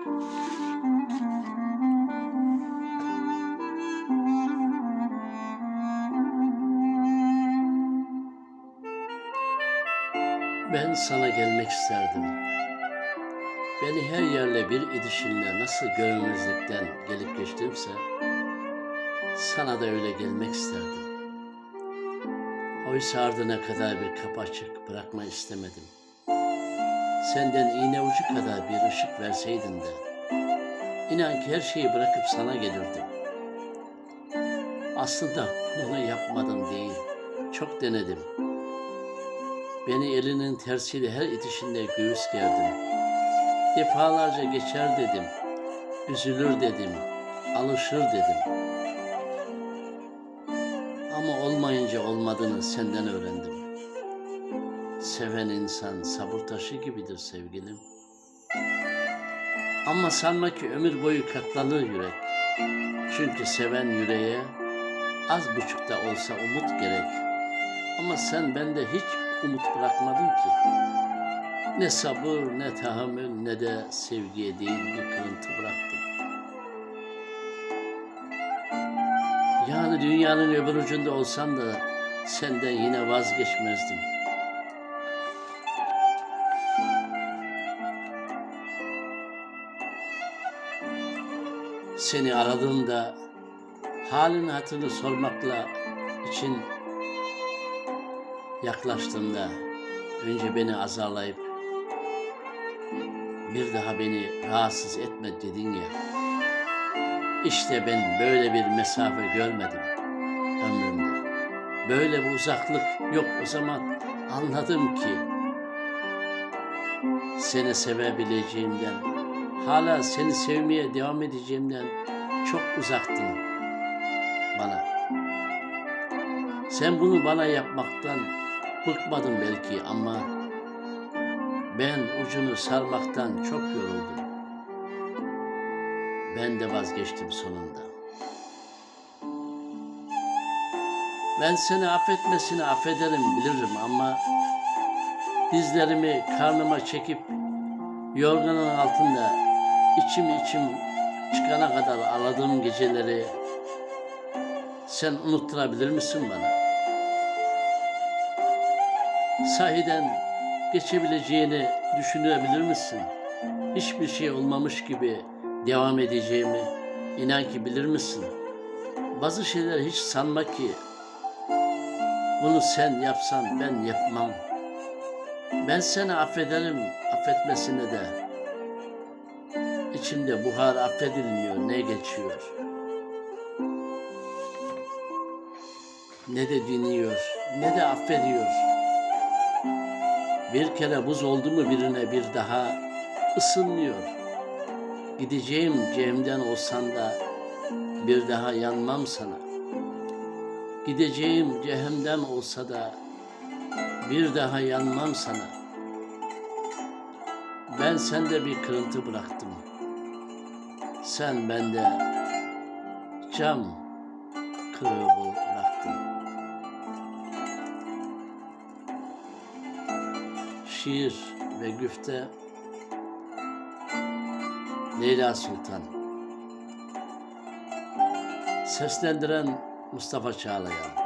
Ben sana gelmek isterdim. Beni her yerle bir edişinle nasıl görünmezlikten gelip geçtimse, sana da öyle gelmek isterdim. Oysa ardına kadar bir kapı açık bırakma istemedim. Senden iğne ucu kadar bir ışık verseydin de, inan ki her şeyi bırakıp sana gelirdim. Aslında bunu yapmadım değil, çok denedim. Beni elinin tersiyle her itişinde göğüs gerdim. Defalarca geçer dedim, üzülür dedim, alışır dedim. Ama olmayınca olmadığını senden öğrendim. Seven insan sabır taşı gibidir sevgilim. Ama sanma ki ömür boyu katlanır yürek. Çünkü seven yüreğe az buçuk da olsa umut gerek. Ama sen bende hiç umut bırakmadın ki. Ne sabır, ne tahammül, ne de sevgiye değil bir kırıntı bıraktın. Yani dünyanın öbür ucunda olsam da senden yine vazgeçmezdim. Seni aradığımda halini hatırını sormakla için yaklaştığımda önce beni azarlayıp bir daha beni rahatsız etme dedin ya. İşte ben böyle bir mesafe görmedim ömrümde. Böyle bir uzaklık yok o zaman anladım ki seni sevebileceğimden, hala seni sevmeye devam edeceğimden çok uzaktın bana. Sen bunu bana yapmaktan bıkmadın belki ama ben ucunu sarmaktan çok yoruldum. Ben de vazgeçtim sonunda. Ben seni affetmesini affederim bilirim ama dizlerimi karnıma çekip yorganın altında içim içim çıkana kadar ağladığım geceleri sen unutturabilir misin bana? Sahiden geçebileceğini düşünebilir misin? Hiçbir şey olmamış gibi devam edeceğimi inan ki bilir misin? Bazı şeyler hiç sanma ki bunu sen yapsan ben yapmam. Ben seni affederim affetmesine de. İçimde buhar affedilmiyor ne geçiyor. Ne de dinliyor ne de affediyor. Bir kere buz oldu mu birine bir daha ısınmıyor. Gideceğim cehimden olsan da bir daha yanmam sana. Gideceğim cehennem olsa da bir daha yanmam sana. Ben sende bir kırıntı bıraktım. Sen bende cam kırığı bıraktın. Şiir ve güfte Leyla Sultan Seslendiren Mustafa Çağlayan